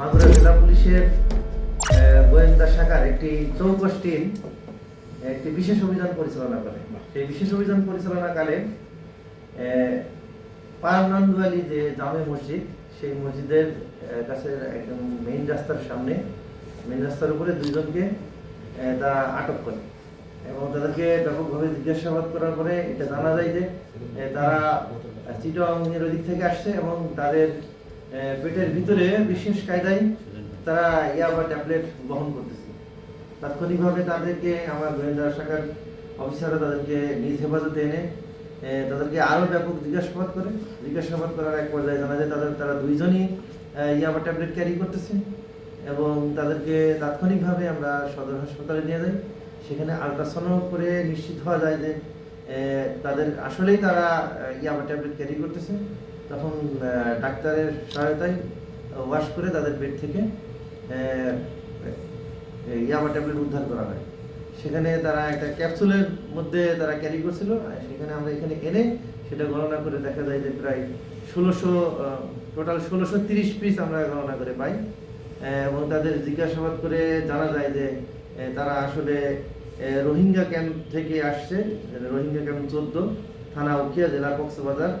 মাগুরা জেলা পুলিশের গোয়েন্দা শাখার একটি চৌকস টিম একটি বিশেষ অভিযান পরিচালনা করে। সেই বিশেষ অভিযান পরিচালনাকালে পারনান্দুয়ালি যে জামে মসজিদ, সেই মসজিদের কাছে একদম মেইন রাস্তার সামনে মেইন রাস্তার উপরে দুইজনকে তারা আটক করে। এবং তাদেরকে ব্যাপকভাবে জিজ্ঞাসাবাদ করার পরে এটা জানা যায় যে তারা চিটংয়ের ওদিক থেকে আসছে এবং তাদের পেটের ভিতরে বিশেষ কায়দায় তারা ইয়াবা ট্যাবলেট বহন করতেছে। তাৎক্ষণিকভাবে তাদেরকে আমার গোয়েন্দা শাখার অফিসাররা তাদেরকে নিজ হেফাজতে এনে তাদেরকে আরও ব্যাপক জিজ্ঞাসাবাদ করে। জিজ্ঞাসাবাদ করার এক পর্যায়ে জানা যায় তাদের, তারা দুইজনই ইয়াবা ট্যাবলেট ক্যারি করতেছে এবং তাদেরকে তাৎক্ষণিকভাবে আমরা সদর হাসপাতালে নিয়ে যাই। সেখানে আলট্রাসাউন্ড করে নিশ্চিত হওয়া যায় যে তাদের আসলেই তারা ইয়াবা ট্যাবলেট ক্যারি করতেছে। তখন ডাক্তারের সহায়তায় ওয়াশ করে তাদের পেট থেকে ইয়াবা ট্যাবলেট উদ্ধার করা হয়। সেখানে তারা একটা ক্যাপসুলের মধ্যে তারা ক্যারি করছিল সেখানে আমরা এখানে এনে সেটা গণনা করে দেখা যায় যে প্রায় ষোলোশো টোটাল ষোলোশো তিরিশ পিস আমরা গণনা করে পাই। এবং তাদের জিজ্ঞাসাবাদ করে জানা যায় যে তারা আসলে রোহিঙ্গা ক্যাম্প থেকে আসছে। রোহিঙ্গা ক্যাম্প চোদ্দ, থানা উখিয়া জেলা কক্সবাজার,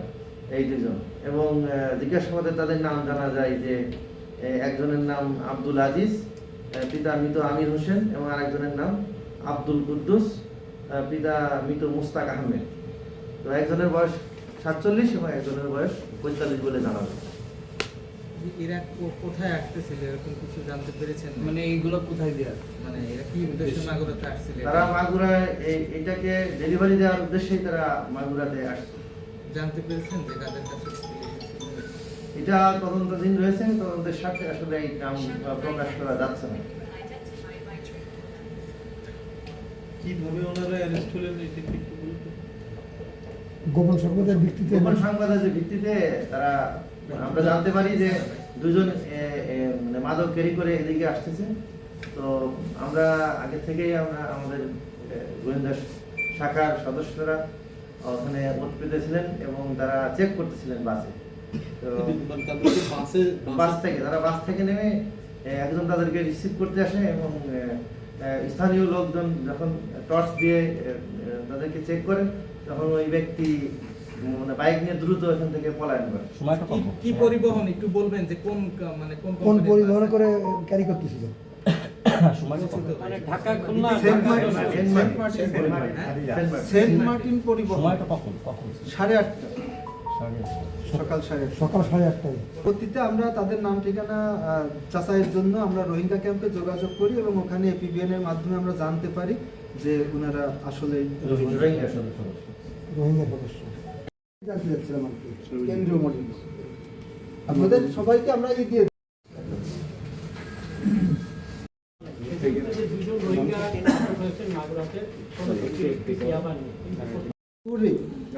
এই দুজন। এবং জিজ্ঞাসাবাদে তাদের নাম জানা যায় যে একজনের নাম আব্দুল আজিজ পিতা মৃত আমির হোসেন এবং আরেকজনের নাম আব্দুল কুদ্দুস পিতা মৃত মুস্তাক আহমেদ। তো একজনের বয়স সাতচল্লিশ এবং একজনের বয়স পঁয়তাল্লিশ বলে জানা যায়। এরা কোথায় আসতেছিল এরকম কিছু জানতে পেরেছেন? মানে এইগুলো কোথায় দেওয়া মানে এরা কি উদ্দেশ্যে মাগুরাতে আসছিল? তারা মাগুরায় এই এটাকে ডেলিভারি দেওয়ার উদ্দেশ্যেই তারা মাগুরাতে আসছে। জানতে পেরেছেন যে তাদের কাছে এটা তদন্তাধীন রয়েছে তদন্তের সাথে আসলে এই নাম প্রকাশ করা যাচ্ছে না। কীভাবে ওনারা অ্যারেস্ট হলেন? গোপন সংবাদের ভিত্তিতে? গোপন সংবাদের ভিত্তিতে তারা আমরা জানতে পারি যে দুজন মানে মাদক ক্যারি করে এদিকে আসতেছে। তো আমরা আগে থেকেই আমরা আমাদের গোয়েন্দা শাখার সদস্যরা ওখানে ওত পেতেছিলেন এবং তারা চেক করতেছিলেন বাসে। বাসে থেকে তারা বাস থেকে নেমে একজন তাদেরকে রিসিভ করতে আসে এবং স্থানীয় লোকজন যখন টর্চ দিয়ে তাদেরকে চেক করে তখন ওই ব্যক্তি মানে বাইক নিয়ে দ্রুত এখান থেকে পলায়ন করে। কি- পরিবহন? একটু বলবেন যে কোন মানে কোন কোন পরিবহন করে ক্যারি করতেছিল? মানে ঢাকা খুলনা সেন্ট মার্টিন, হ্যাঁ? পরিবহন। সাড়ে আটটা সাড়ে আটটা। সকাল সাড়ে সকাল সাড়ে আটটায়। পরবর্তীতে আমরা তাদের নাম ঠিকানা যাচাইয়ের জন্য আমরা রোহিঙ্গা ক্যাম্পে যোগাযোগ করি এবং ওখানে এপিবিএন এর মাধ্যমে আমরা জানতে পারি যে ওনারা আসলে রোহিঙ্গা। সদস্য। জানতে চাচ্ছিলাম আর কি কেন্দ্রীয় মডেল। আপনাদের সবাইকে আমরা এগিয়ে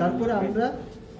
তারপরে আমরা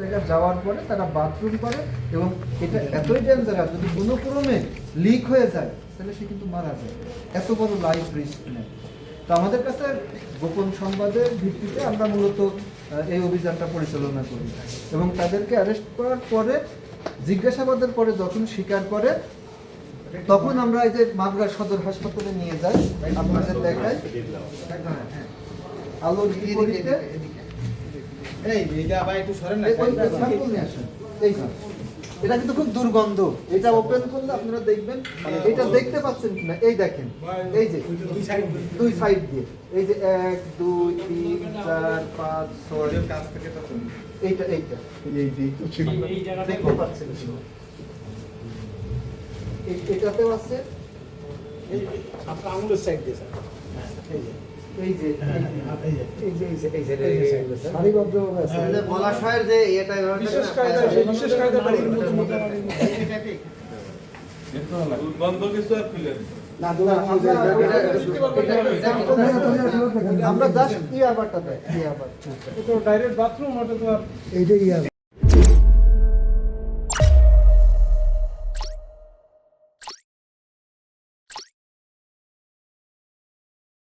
জায়গা যাওয়ার পরে তারা বাথরুম করে এবং এটা এতই ডেঞ্জারাস যদি কোনো ক্রমে লিক হয়ে যায়, তাহলে সে কিন্তু মারা যায়। এত বড় লাইফ রিস্ক নেয় তো আমাদের কাছে গোপন সংবাদের ভিত্তিতে আমরা মূলত এই অভিযানটা পরিচালনা করি এবং তাদেরকে অ্যারেস্ট করার পরে, জিজ্ঞাসাবাদের পরে যখন স্বীকার করে, তখন আমরা এই যে মাগুরা সদর হাসপাতালে নিয়ে যাই, আপনাদের দেখাই। হ্যাঁ। আলোর বিপরীতে এই এটা আবার একটু সরেন না এই-। এটা কিন্তু খুব দুর্গন্ধ এটা ওপেন করলে আপনারা দেখবেন এটা দেখতে পাচ্ছেন কিনা? এই দেখেন এই যে দুই সাইড দিয়ে। এই যে এক দুই তিন চার পাঁচ ছয় এইটা এইটা। দেখতে পাচ্ছেন এটাতেও আছে। আপনার আঙুলের সাইড দিয়ে স্যার এই যে। এই যে এই যে এই যে। এই যে এগুলো, স্যার। সারিবদ্ধভাবে আছে এই যে বলাশয়ের যে ইয়েটা এভাবে থাকে বিশেষ কায়দা বিশেষ কায়দা বাড়ির মতো মতো দুর্গন্ধ কিছু আর ফেলেন আমরা- জাস্ট ইয়ারবারটা দেয় ইয়ারবার ডাইরেক্ট বাথরুম ওটা তো আর এইটাই ইয়ার